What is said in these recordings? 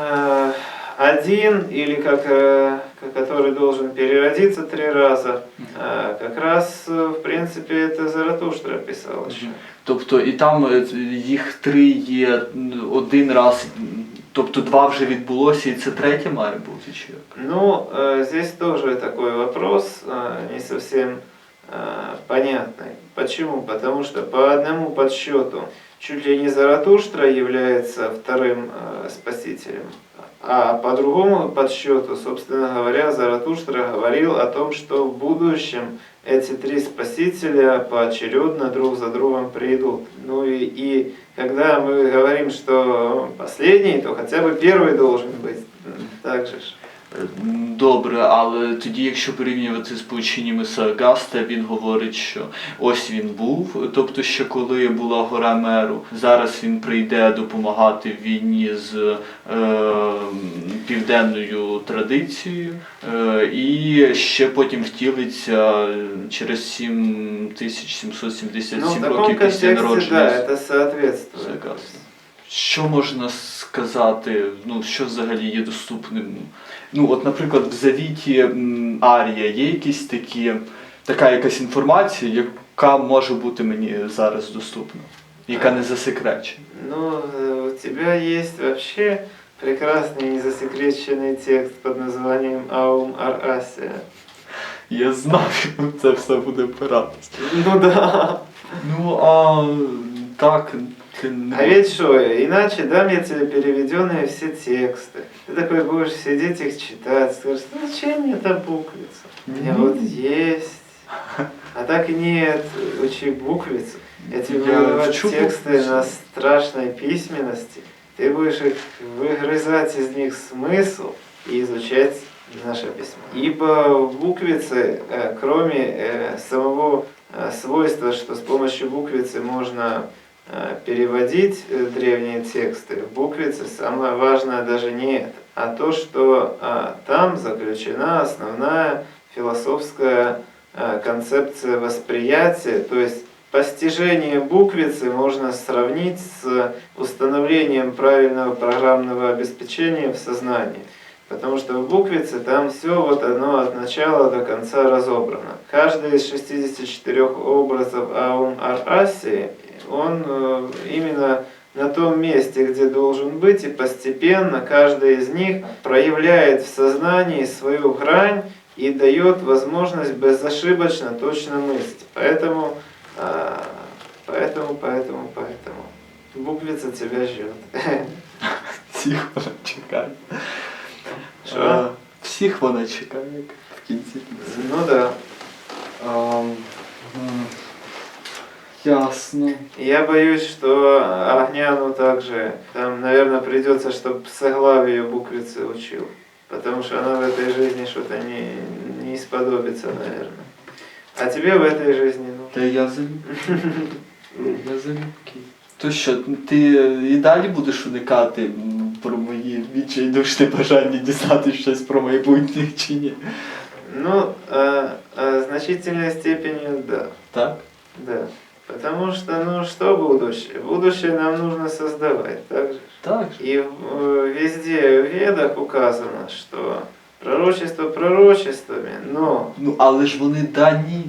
э, один или как, э, ко- который должен переродиться три раза, э, как раз, э, в принципе, это Заратуштра писал еще. Тобто і там е, їх три є м, один раз, м, тобто два вже відбулося, і це третє має бути чи як? Ну, э, здесь тоже такой вопрос э, не совсем э, понятный. Почему? Потому что по одному подсчету чуть ли не Заратуштра является вторым э, спасителем, а по другому подсчету, собственно говоря, Заратуштра говорил о том, что в будущем эти три спасителя поочередно друг за другом придут. Ну и, и когда мы говорим, что последний, то хотя бы первый должен быть. Так же. Добре, але тоді, якщо порівнювати з поученнями Сагаста, він говорить, що ось він був, тобто ще коли була гора Меру, зараз він прийде допомагати в війні з е, південною традицією, е, і ще потім втілиться через 7777 Ну, років після народження. да. Согласен. Що можна сказати, ну що взагалі є доступним? Ну, от, наприклад, в завіті м, Арія є якісь такі, така якась інформація, яка може бути мені зараз доступна, яка не засекречена. Ну, э, у тебя есть вообще прекрасный незасекреченный текст под названием Аум Ар Асия. Я знав, що це все буде опиратись. Ну да. Ну, а так, ти не А ведь что, иначе дам я тебе переведенные все тексты. Ты такой будешь сидеть их читать, скажешь, ну зачем мне эта буквица? У меня вот есть. А так нет, учи буквицу. Я тебе буду Я давать учу тексты буквицу. на страшной письменности. Ты будешь их выгрызать из них смысл и изучать наше письмо. Ибо в буквице, э, кроме э, самого э, свойства, что с помощью буквицы можно э, переводить э, древние тексты, в буквице самое важное даже не это, а то, что а, там заключена основная философская э, концепция восприятия, то есть постижение буквицы можно сравнить с установлением правильного программного обеспечения в сознании. Потому что в буквице там все вот оно от начала до конца разобрано. Каждый из 64 образов Аум Ар Аси, он э, именно на том месте, где должен быть, и постепенно каждый из них проявляет в сознании свою грань и дает возможность безошибочно точно мыслить. Поэтому, а, поэтому, поэтому, поэтому. Буквица тебя ждет. всіх вона чекає. Що? Е, Всіх вона чекає як в кінці. Ну да. Ам, м, Ясно. Я боюсь, что Огняну также, там, наверное, придется, чтобы Соглавию буквицы учил. Потому что она в этой жизни что-то не, не сподобится, наверное. А тебе в этой жизни, ну, Та я залюбки. Я залюбки. То що, ти і далі будеш уникати м, про мої відчайдушні бажання дізнатися щось про майбутнє чи ні? ну, а, а значительной степени да. Так? Да. Потому что, ну, что будущее? Будущее нам нужно создавать, так же? Так. же. И э, везде в ведах указано, что пророчество пророчествами, но Ну, але ж вони дані.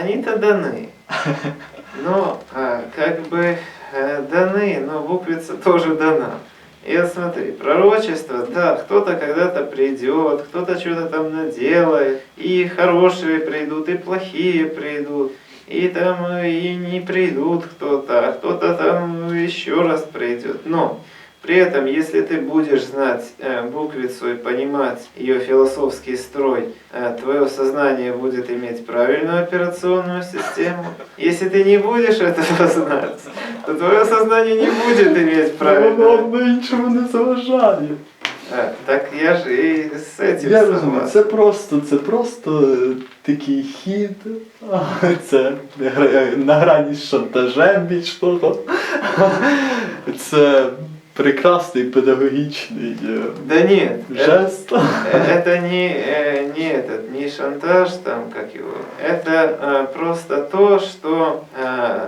они-то даны. Но а, как бы э, даны, но буквица тоже дана. И вот смотри, пророчество, да, кто-то когда-то придет, кто-то что-то там наделает, и хорошие придут, и плохие придут, и там э, и не придут кто-то, а кто-то там еще раз придет. Но при этом, если ты будешь знать э, буквицу и понимать ее философский строй, э, твое сознание будет иметь правильную операционную систему. Если ты не будешь этого знать, то твое сознание не будет иметь правильную. Воно іншому не заважає. А, так я же и с этим Я розумію, согласен. це просто, це просто е, такий хід, а, це гра- на грані з шантажем більш того. Це прекрасний педагогічний е, Да нет, это, жест. это не, э, не этот, не шантаж там, как его. Это э, просто то, что, э,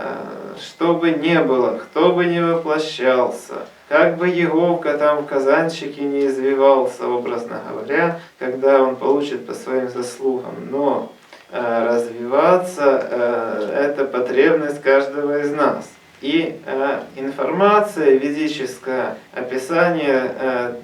что бы не было, кто бы не воплощался, как бы Еговка там в казанчике не извивался, образно говоря, когда он получит по своим заслугам, но э, развиваться э, это потребность каждого из нас. И э, информация ведическая, описание э,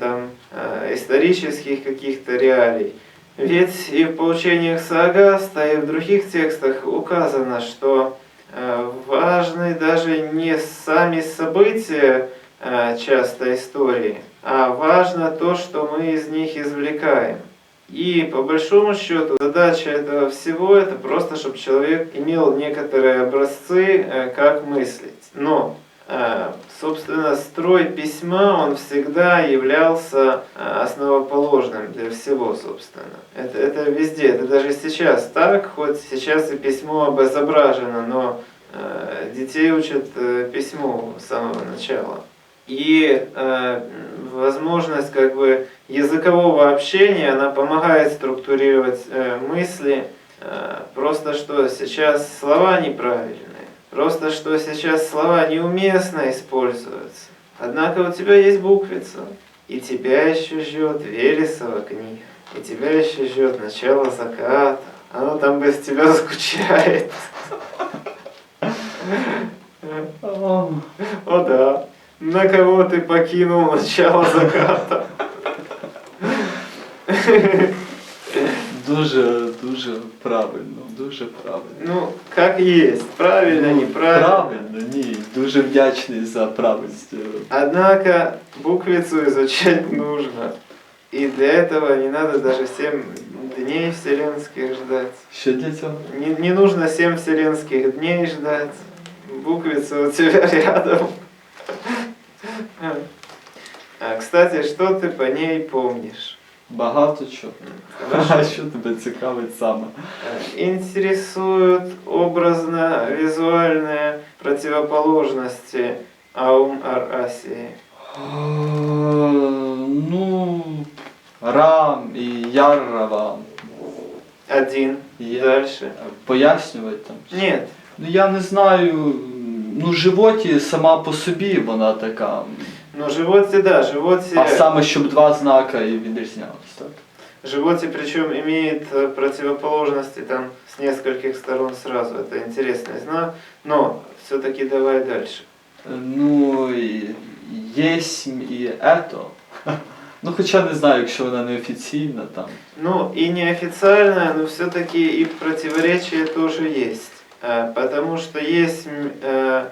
там, э, исторических каких-то реалий, ведь и в поучениях Саагаста, и в других текстах указано, что э, важны даже не сами события часто истории, а важно то, что мы из них извлекаем. И по большому счету задача этого всего это просто, чтобы человек имел некоторые образцы, э, как мыслить. Но, э, собственно, строй письма, он всегда являлся э, основоположным для всего, собственно. Это, это везде, это даже сейчас так, хоть сейчас и письмо обезображено, но э, детей учат э, письму с самого начала. И э, возможность как бы языкового общения, она помогает структурировать э, мысли. Э, просто что сейчас слова неправильные, просто что сейчас слова неуместно используются. Однако у тебя есть буквица, и тебя еще ждет Вересова книга, и тебя еще ждет начало заката. Оно там без тебя скучает. О да. На кого ты покинул начало заката? Дуже, дуже правильно, дуже правильно. Ну, как есть. Правильно, Ну, неправильно. Правильно, ні. Дуже вдячний за правильність. Однако буквицу изучать нужно. И для этого не надо даже 7 дней вселенских ждать. Що для цього? Не, не нужно 7 вселенских дней ждать. Буквица у тебя рядом. А, кстати, что ты по ней помнишь? Багато чого. А Хорошо. що тебе цікавить саме? Э, Интересуют образно-визуальные противоположности Аум Ар Асии. Е, Ну, Рам і Яррава. Один. Є. Дальше. Пояснювати там. Нет. Ну я не знаю. Ну, животі сама по собі вона така. Ну, животе, да, животе, А саме, щоб два знака і відрізнялись, так? животе причем имеет э, противоположности там с нескольких сторон сразу. Это интересный знак. Но все-таки давай дальше. Е, Ну, і єсмь і ето. Ну, хоча не знаю, якщо вона не офіційна там. Ну, и неофициальное, но все-таки и противоречие тоже есть. Э, Потому что есть, м, э,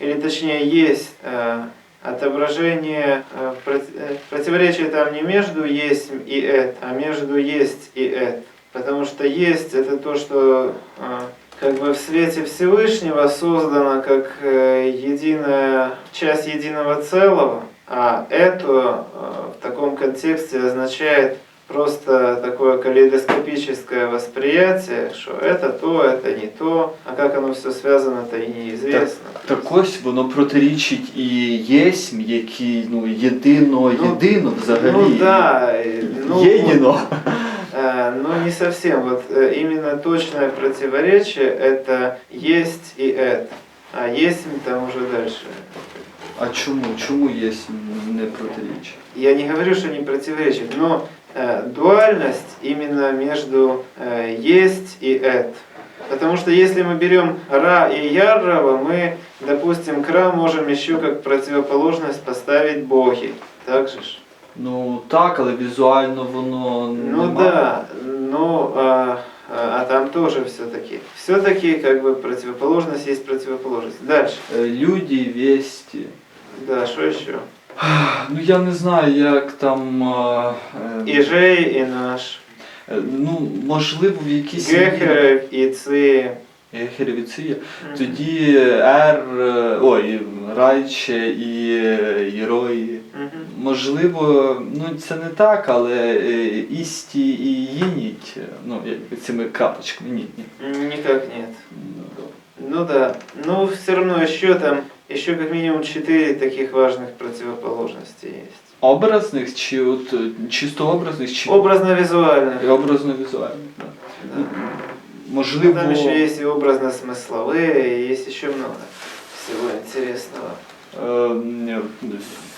или точнее есть э, отображение, э, э, противоречие там не между есть и эт, а между есть и эт. Потому что есть это то, что э, как бы в свете Всевышнего создано как единая часть единого целого, а это в таком контексте означает просто такое калейдоскопическое восприятие, что это то, это не то, а как оно все связано-то и неизвестно. Так ось воно протирічить і єсмь, який ну, єдино, Ну, єдино взагалі. Ну да, э, ну, Єдино. э, но не совсем. Вот э, именно точное противоречие это есть и это. А есть там уже дальше. А чому? Чому єсмь не протирічить? Я не говорю, что не противоречит, но э, дуальность именно между э, есть и эт. Потому что если мы берем Ра и Яррова, мы, допустим, к Ра можем еще как противоположность поставить боги. Так же ж? Ну так, але візуально воно Ну нема. да, ну а, а, а там тоже все-таки. Все-таки как бы противоположность есть противоположность. Дальше. Е, Люди, весті. Да, что еще? Ну я не знаю, як там. е, е, И Жей, и наш. е, Ну, можливо, в якійсь мірі- Гехерев, и Ци. Гехеревіція. Тоді Р, е, ой, Райче і е, Єрої. Мгм. Можливо, ну це не так, але е, Істі і Їніть, е, ну, як цими крапочками, ні, ні. Никак нет. Ну, добре. Ну все равно еще там, еще как минимум четыре таких важных противоположности есть. Образних чи от е, чисто образних, чи Образно-визуальных. образно-візуальних. Да. Да. Можливо, Ну, Там еще есть и образно-смысловые, и есть еще много всего интересного. е, м,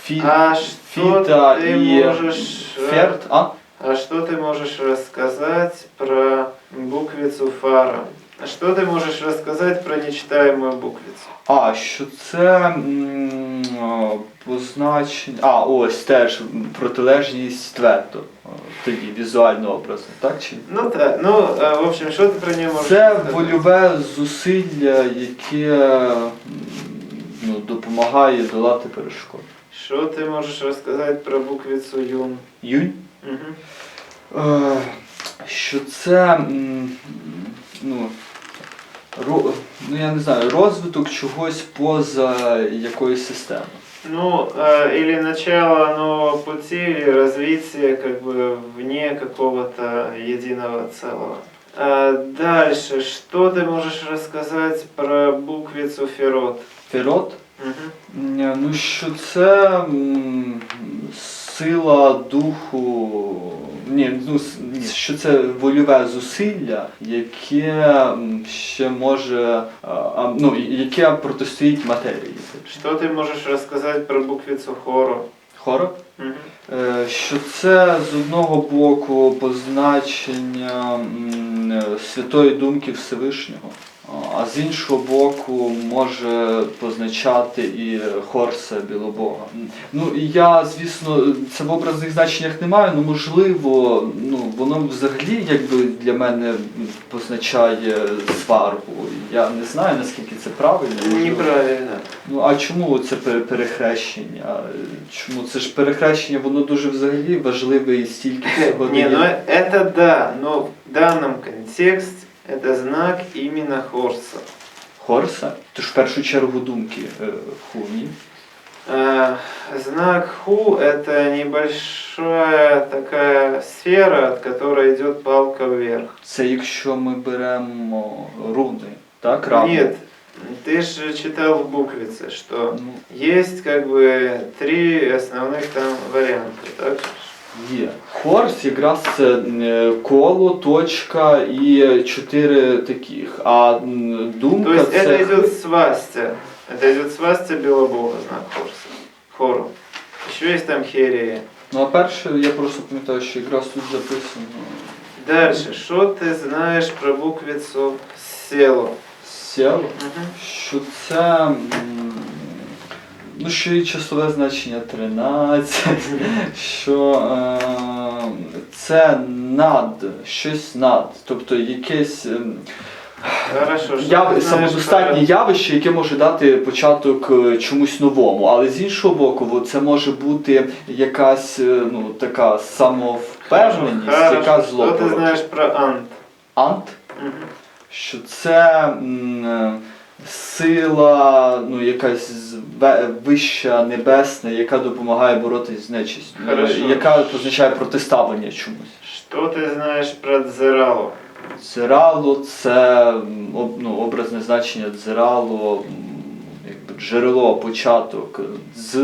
фі, А что фіта ты і можешь... э, ферт, а? А что ты можешь рассказать про буквицу фара? А Что ты можешь рассказать про нечитаемую буквицу? А, що це м, а, позначення. А, ось теж м, протилежність твердо. А, Тоді візуально образно, так чи? ні? Ну так, ну, а, в общем, что ты про нее можешь Це рассказать? вольове зусилля, яке м, ну, допомагає долати перешкоди. Что ты можешь рассказать про буквицу юн? Юнь? Мгм. Е, що це м, ну, ро, ну я не знаю, розвиток чогось поза якоюсь системою. Ну, э, или начало нового пути, или развитие как бы вне какого-то единого целого. А дальше, что ты можешь рассказать про буквицу Ферот? Ферот? Мгм. Ня, Ну що це м, сила духу. ні, ну ні, що це вольове зусилля, яке ще може, а, а, ну, яке протистоїть матерії. Что ты можешь рассказать про буквицу Хоро? Хоро? Мгм. Е, Що це з одного боку позначення е, святої думки Всевишнього, а з іншого боку може позначати і Хорса Білобога. Ну я, звісно, це в образних значеннях не маю, але можливо, ну воно взагалі якби для мене позначає сварку. Я не знаю наскільки це правильно. Неправильно. Ну а чому це пере- перехрещення? Чому це ж перехрещення, воно дуже взагалі важливе і стільки всього Не, ну это да, но в данном контексте это знак именно Хорса. Хорса? То ж в першу чергу думки е, хуні. Э, Знак Ху – это небольшая такая сфера, от которой идет палка вверх. Це якщо ми беремо руни, так? Раму. Нет, ты же читал в буквице, что Ну, есть как бы три основных там варианта, так? є. Хорс якраз це е, коло, точка і чотири таких. А м, думка То есть це это идет свастя. Это идет свастя Белобога, знак Хорса. Хору. Еще есть там Херия. Ну а перше, я просто пам'ятаю, що якраз тут записано Дальше, что ты знаешь про буквицу Село? сіло. Мгм. що це. м, Ну, що і числове значення 13, що е, це над, щось над, тобто якесь ем, Хорошо, яв... самодостатнє про- явище, яке може дати початок е, чомусь новому. Але з іншого боку, во, це може бути якась е, ну, така самовпевненість, Хорошо, яка ты породжує. знаешь про Ант? Ант Мгм. що це м, е, сила, ну якась вища небесна, яка допомагає боротися з нечистю, е, Хорошо. яка позначає протиставлення чомусь. Що ти знаєш про Дзерало? Дзерало це ну, образне значення дзерало, якби джерело, початок, з.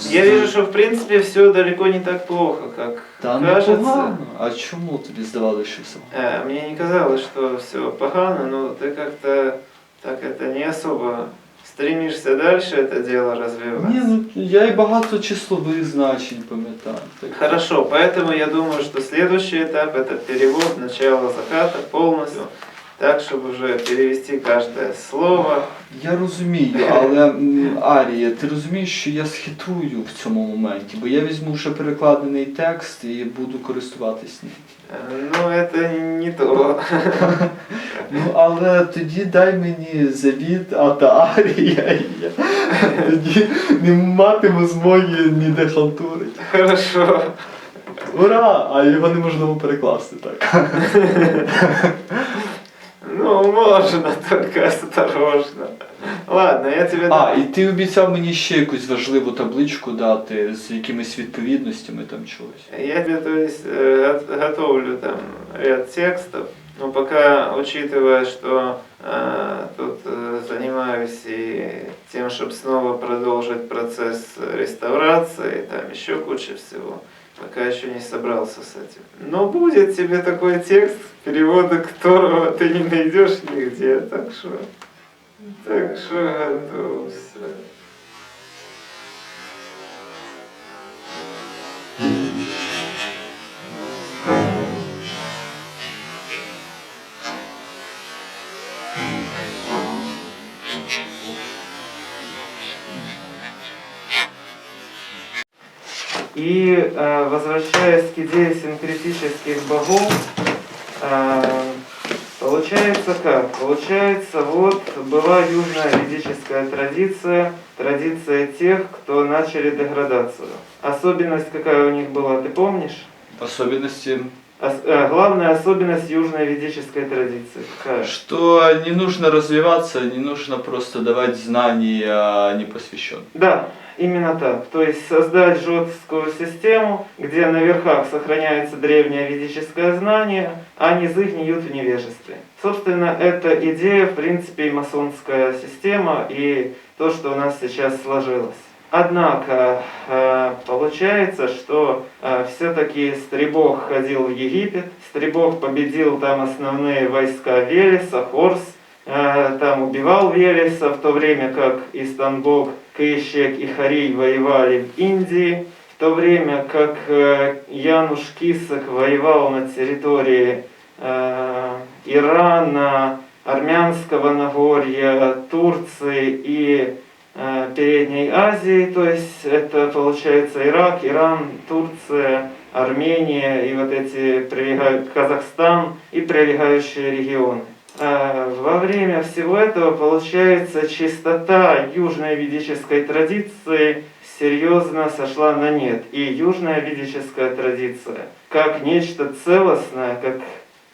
з- Я вижу, что в принципе все далеко не так плохо, как Та не кажется. погано. А чому тобі здавалося, що все? Э, Мне не казалось, что все погано, но ты как-то так это не особо стремишься дальше это дело развивать. Ні, ну я і багато числових значень пам'ятаю. Так. Хорошо, поэтому я думаю, что следующий этап это перевод начала заката полностью, так, чтобы уже перевести каждое слово. Я розумію, але м, Арія, ти розумієш, що я схитрую в цьому моменті, бо я візьму вже перекладений текст і буду користуватись ним. Э, Ну, это не то. Ну, але тоді дай мені завіт Ата Арія, і я тоді не матиму змоги ніде халтурити. Хорошо. Ура! А його неможливо перекласти так. Ну, можно, только осторожно. Ладно, я тебе А, дам. і ти обіцяв мені ще якусь важливу табличку дати з якимись відповідностями там чогось. Я тебе, то есть, э, от- готовлю там ряд текстов, но пока учитывая, что э, тут э, занимаюсь и тем, чтобы снова продолжить процесс реставрации, там еще куча всего, Пока еще не собрался с этим. Но будет тебе такой текст, перевода которого ты не найдешь нигде, так что Так що готовся. И э, возвращаясь к идее синкретических богов, э, получается как? Получается, вот была южная ведическая традиция, традиция тех, кто начали деградацию. Особенность какая у них была, ты помнишь? Особенности, Ос- главная особенность южной ведической традиции какая? что не нужно развиваться, не нужно просто давать знания непосвященным. Да, именно так. То есть создать жесткую систему, где на верхах сохраняется древнее ведическое знание, а низы гниют в невежестве. Собственно, это идея, в принципе, и масонская система, и то, что у нас сейчас сложилось. Однако э, получается, что все-таки Стребог ходил в Египет, Стребог победил там основные войска Велеса, Хорс, Э, там убивал Велеса, в то время как Истанбул, Кыщек и Харий воевали в Индии, в то время как э, Януш Кисок воевал на территории э, Ирана, Армянского Нагорья, Турции и э, Передней Азии, то есть это получается Ирак, Иран, Турция, Армения и вот эти прилегающие Казахстан и прилегающие регионы. А, Во время всего этого получается чистота южной ведической традиции серьезно сошла на нет. И южная ведическая традиция, как нечто целостное, как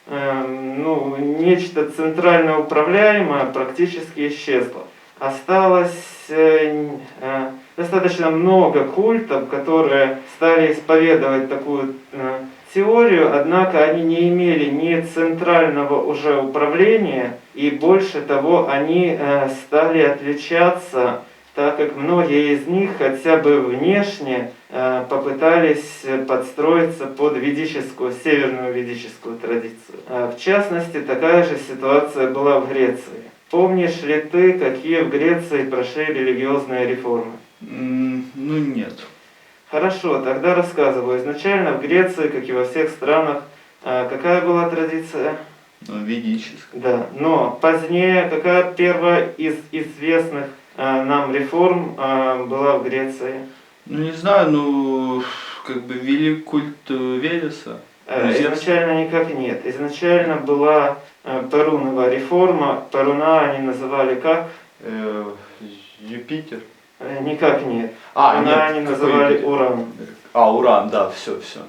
эм, ну, нечто центрально управляемое, практически исчезло. Осталось э, э, достаточно много культов, которые стали исповедовать такую э, теорию, однако они не имели ни центрального уже управления, и больше того, они стали отличаться, так как многие из них хотя бы внешне попытались подстроиться под ведическую, северную ведическую традицию. В частности, такая же ситуация была в Греции. Помнишь ли ты, какие в Греции прошли религиозные реформы? Ну нет. Хорошо, тогда рассказываю. Изначально в Греции, как и во всех странах, а, какая была традиция? Ну, ведическое. Да, но позднее какая первая из известных а, нам реформ а, была в Греции? Ну не знаю, ну как бы ввели культ Велеса. Э, Изначально никак нет. Изначально была а, Перунова реформа. Перуна они называли как? Э, Юпитер. Э, Никак нет. А, Перуна нет, они называли Юпитер? Уран. А, Уран, да, все, все.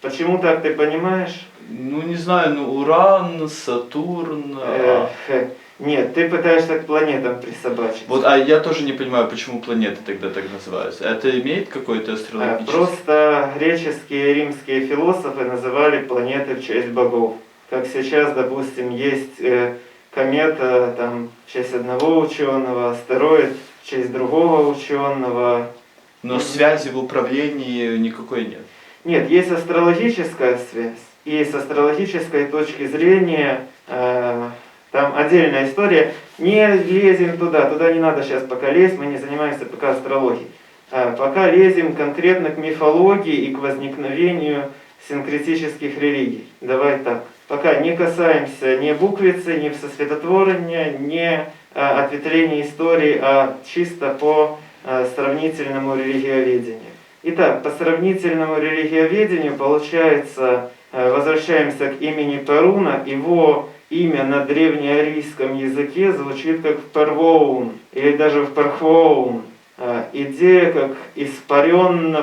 Почему так ты понимаешь? Ну не знаю, ну Уран, Сатурн. а, Э, хе, Нет, ты пытаешься к планетам присобачить. Вот, а я тоже не понимаю, почему планеты тогда так называются. Это имеет какой-то А, астрологический... Просто греческие и римские философы называли планеты в честь богов. Как сейчас, допустим, есть э, комета там, в честь одного ученого, астероид в честь другого ученого. Но связи в управлении никакой нет. Нет, есть астрологическая связь. И с астрологической точки зрения э, там отдельная история. Не лезем туда, туда не надо сейчас пока лезть, мы не занимаемся пока астрологией. А, пока лезем конкретно к мифологии и к возникновению синкретических религий. Давай так. Пока не касаемся ни буквицы, ни сосредотворения, ни а, ответвления истории, а чисто по а, сравнительному религиоведению. Итак, по сравнительному религиоведению получается, э, возвращаемся к имени Перуна, его имя на древнеарийском языке звучит как Первоун или даже в Перхоун. Э, Идея как испаренной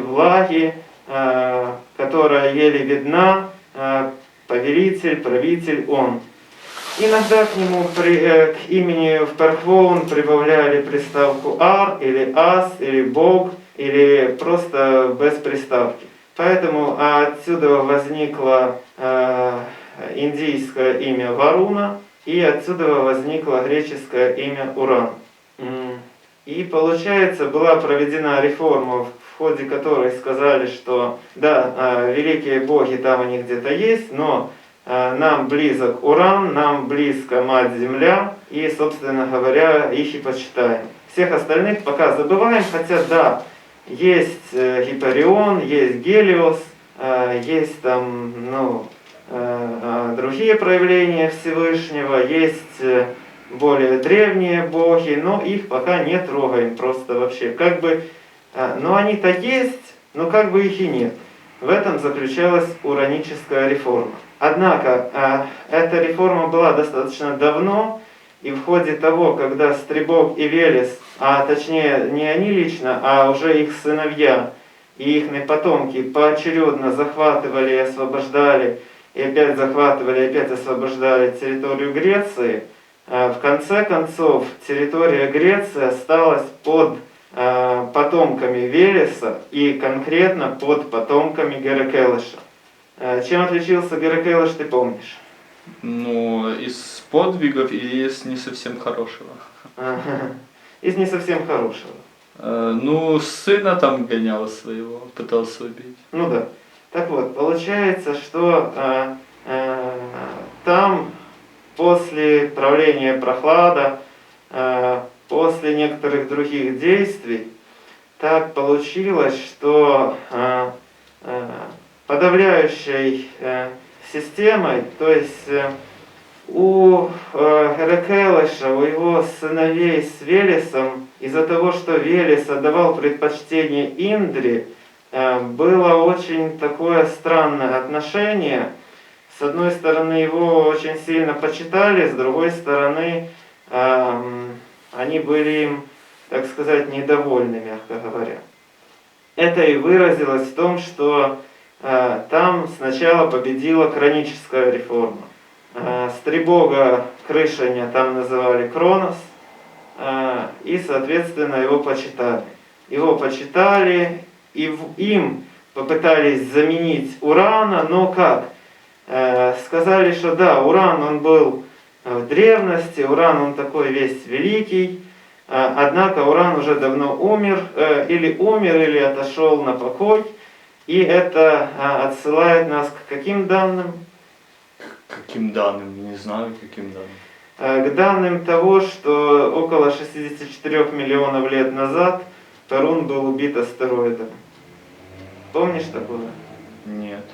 влаги, э, которая еле видна, э, повелитель, правитель он. Иногда к нему при, к имени в Перхвоун прибавляли приставку ар или ас или бог или просто без приставки. Поэтому отсюда возникло э, индийское имя Варуна и отсюда возникло греческое имя Уран. И получается, была проведена реформа, в ходе которой сказали, что да, э, великие боги там они где-то есть, но э, нам близок Уран, нам близко Мать Земля и, собственно говоря, их и почитаем. Всех остальных пока забываем, хотя да, есть э, Гиперион, есть Гелиос, э, есть там, ну, другие проявления Всевышнего, есть э, более древние боги, но их пока не трогаем просто вообще. Как бы, э, но они-то есть, но как бы их и нет. В этом заключалась ураническая реформа. Однако, э, эта реформа была достаточно давно, и в ходе того, когда Стребок и Велес, а точнее не они лично, а уже их сыновья и их потомки поочередно захватывали и освобождали, и опять захватывали, опять освобождали территорию Греции, э, в конце концов территория Греции осталась под э, потомками Велеса и конкретно под потомками Геракелыша. Э, Чем отличился Геракелыш, ты помнишь? Ну, из подвигов и из не совсем хорошего. Ага. Из не совсем хорошего. Э, Ну, сына там гонял своего, пытался убить. Ну да. Так вот, получается, что э, э, там после правления прохлада, э, после некоторых других действий, так получилось, что э, э, подавляющей э, системой, то есть э, у э, у его сыновей с Велесом, из-за того, что Велес отдавал предпочтение Индре, было очень такое странное отношение. С одной стороны, его очень сильно почитали, с другой стороны, эм, они были им, так сказать, недовольны, мягко говоря. Это и выразилось в том, что э, там сначала победила хроническая реформа. Э, Стребога Крышиня там называли Кронос, э, и, соответственно, его почитали. Его почитали, и им попытались заменить Урана, но как? Э, Сказали, что да, Уран, он был э, в древности, Уран, он такой весь великий, э, однако Уран уже давно умер, или умер, или отошел на покой, и это отсылает нас к каким данным? Каким данным? Не знаю, каким данным. К данным того, что около 64 миллионов лет назад Перун был убит астероидом. Помнишь такое? Нет.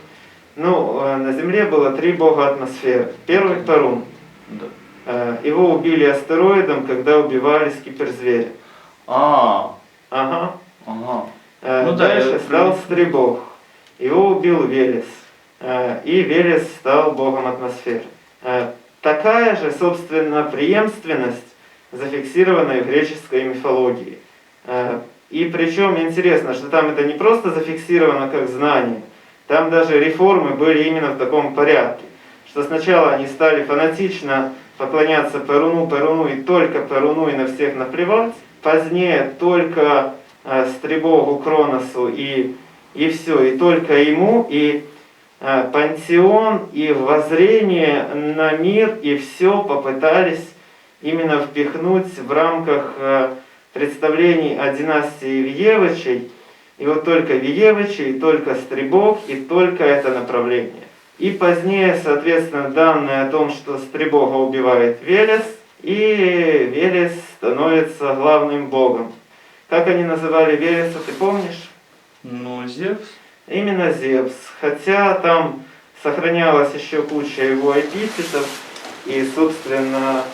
Ну, э, на Земле было три бога атмосферы. Первый Перун. Да. Э, Его убили астероидом, когда убивали скиперзверя. А, Ага. ага. Э, Ну да, Дальше я- стал Стребог. Его убил Велес. И Велес стал богом атмосферы. Такая же, собственно, преемственность зафиксирована и в греческой мифологии. И причем интересно, что там это не просто зафиксировано как знание, там даже реформы были именно в таком порядке. Что сначала они стали фанатично поклоняться Перуну, Перуну и только Перуну и на всех наплевать. Позднее только э, Стребогу, Кроносу и, и все, и только ему, и э, пантеон, и воззрение на мир, и все попытались именно впихнуть в рамках э, представлений о династии Виевичей, и вот только Виевичи, и только Стребог, и только это направление. И позднее, соответственно, данные о том, что Стребога убивает Велес, и Велес становится главным богом. Как они называли Велеса, ты помнишь? Ну, Зевс. Именно Зевс. Хотя там сохранялась еще куча его эпитетов, и, собственно,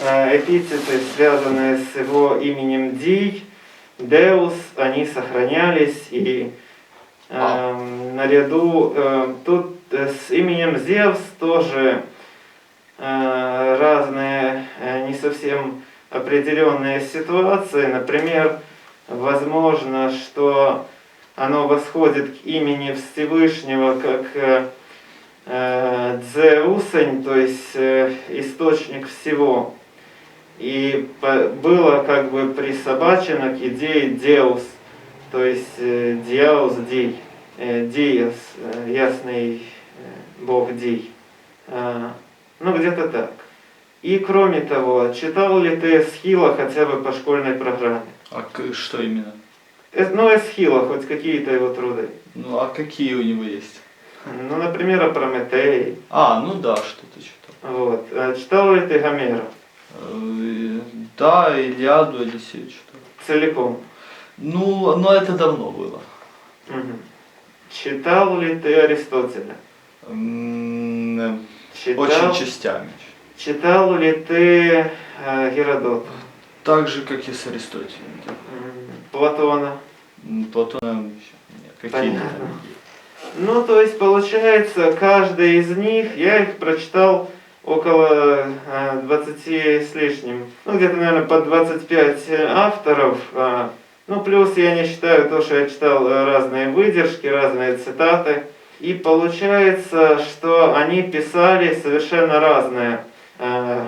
эпитеты, связанные с его именем Дий, Деус, они сохранялись, и эм, наряду э, тут э, с именем Зевс тоже э, разные э, не совсем определенные ситуации. Например, возможно, что оно восходит к имени Всевышнего как э, э, Дзеусень, то есть э, источник всего. И было как бы присобачено к идее Деус, то есть э, Диаус Дий, э, Диас, э, ясный бог Дий. А, ну, где-то так. И кроме того, читал ли ты Эсхила хотя бы по школьной программе? А что именно? Ну, Эсхила, хоть какие-то его труды. Ну, а какие у него есть? Ну, например, о Прометее. А, ну да, что-то читал. Вот. Э, Читал ли ты Гомера? Да, Ильяду Одиссею читал. Целиком? Ну, но это давно было. Мгм. Читал ли ты Аристотеля? М, Читал, Очень частями. читал ли ты э, Геродота? Так же, как и с Аристотелем. да. Платона? Платона есть. Ну, то есть, получается, каждый из них, я их прочитал около э, 20 с лишним, ну, где-то, наверное, под 25 авторов. а, Ну, плюс я не считаю то, что я читал э, разные выдержки, разные цитаты. И получается, что они писали совершенно разное. Э,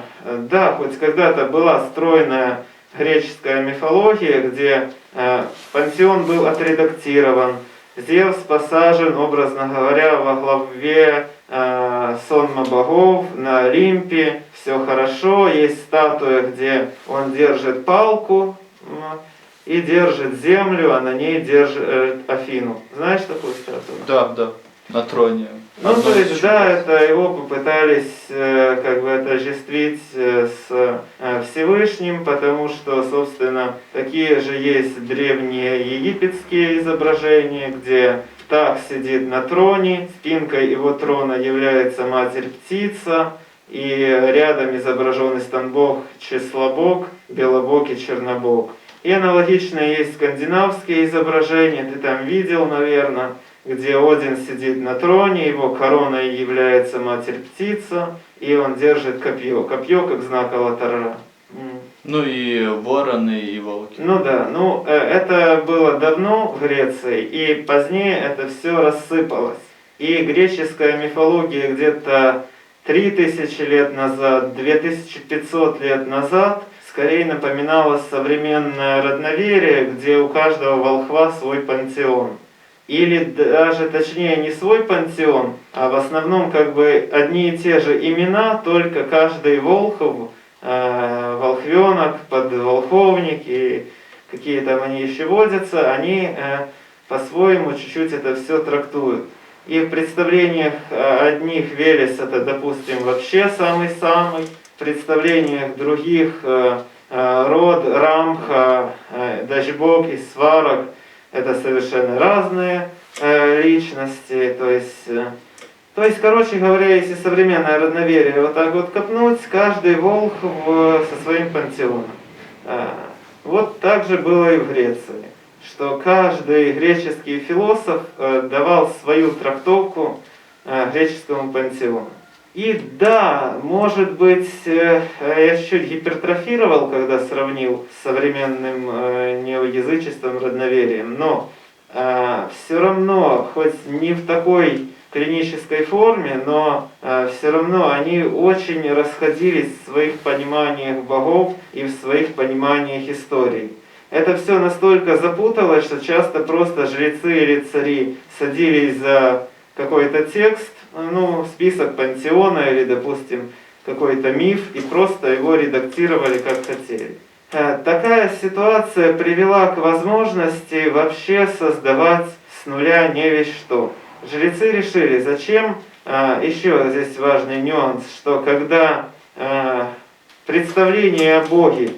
Да, хоть когда-то была стройная греческая мифология, где э, пантеон был отредактирован, Зевс посажен, образно говоря, во главе э, сонма богов на Олимпе. Все хорошо, есть статуя, где он держит палку и держит землю, а на ней держит Афину. Знаешь такую статую? Да, да, на троне. Ну, Одно то есть, да, это его попытались э, как бы отождествить э, с э, Всевышним, потому что, собственно, такие же есть древние египетские изображения, где так сидит на троне, спинкой его трона является матерь-птица, и рядом изображен Истанбог, Числобог, Белобог и Чернобог. И аналогично есть скандинавские изображения, ты там видел, наверное, где Один сидит на троне, его короной является матерь-птица, и он держит копье. Копье как знак Алатара. Ну и вороны, и волки. Ну да, ну э, это было давно в Греции, и позднее это все рассыпалось. И греческая мифология где-то 3000 лет назад, 2500 лет назад скорее напоминала современное родноверие, где у каждого волхва свой пантеон. Или даже точнее не свой пантеон, а в основном как бы одни и те же имена, только каждый волхов, э, волхвенок, подволховник и какие там они еще водятся, они э, по-своему чуть-чуть это все трактуют. И в представлениях э, одних Велес это, допустим, вообще самый-самый, в представлениях других э, Род, Рамха, э, и Сварог это совершенно разные личности, то есть... то есть, короче говоря, если современное родноверие вот так вот копнуть, каждый волк в- со своим пантеоном. А, Вот так же было и в Греции, что каждый греческий философ э, давал свою трактовку э, греческому пантеону. И да, может быть, э, я чуть-чуть гипертрофировал, когда сравнил с современным неоязычеством, родноверием, но все равно, хоть не в такой клинической форме, но все равно они очень расходились в своих пониманиях богов и в своих пониманиях истории. Это все настолько запуталось, что часто просто жрецы или цари садились за какой-то текст, ну, список пантеона или, допустим, какой-то миф, и просто его редактировали как хотели. Э, Такая ситуация привела к возможности вообще создавать с нуля не весь что. Жрецы решили, зачем, э, еще здесь важный нюанс, что когда э, представление о Боге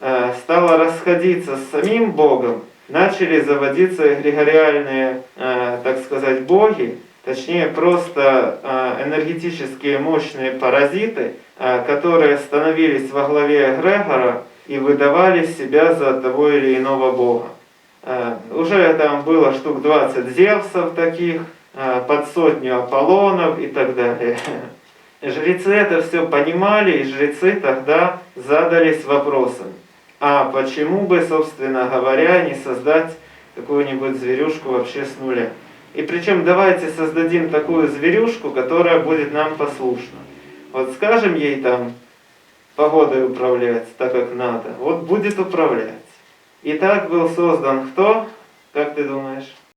э, стало расходиться с самим Богом, начали заводиться эгрегориальные, так сказать, боги, точнее просто энергетические мощные паразиты, которые становились во главе эгрегора и выдавали себя за того или иного бога. Уже там было штук 20 Зевсов таких, под сотню Аполлонов и так далее. Жрецы это все понимали, и жрецы тогда задались вопросом, а почему бы, собственно говоря, не создать какую-нибудь зверюшку вообще с нуля? И причем давайте создадим такую зверюшку, которая будет нам послушна. Вот скажем ей там погодой управлять так, как надо, вот будет управлять. И так был создан кто, как ты думаешь?